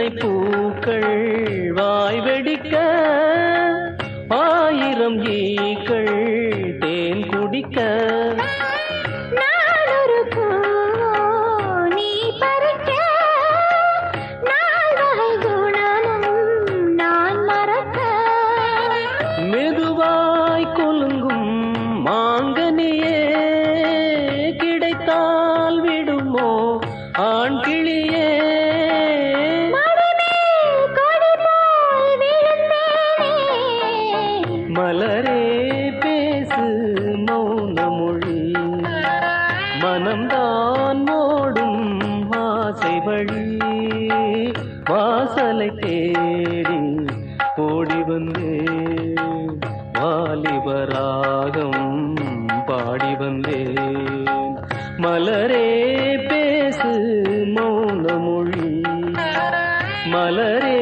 எத்தனை பூக்கள் வாய் வெடிக்க ஆயிரம் ஈக்கள் தேன் குடிக்க. வாசலை தேடி ஓடி வந்தேன் வாலிபராகம் பாடி வந்தேன். மலரே பேசு மௌன மொழி மலரே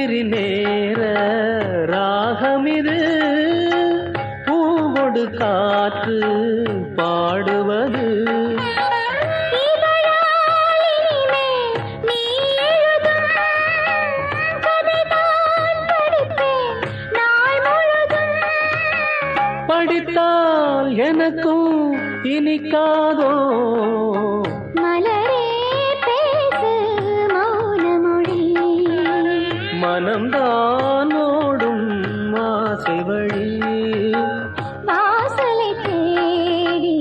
ராத்திரி நேர ராகமிது. பூவொடு காற்று பாடுவது. படித்தால் எனக்கும் இனிக்காதோ? வானோடும் ஆசை வழி வாசலை தேடி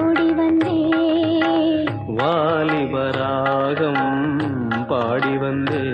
ஓடி வந்தே. வாலிபராகம் பாடி வந்தே.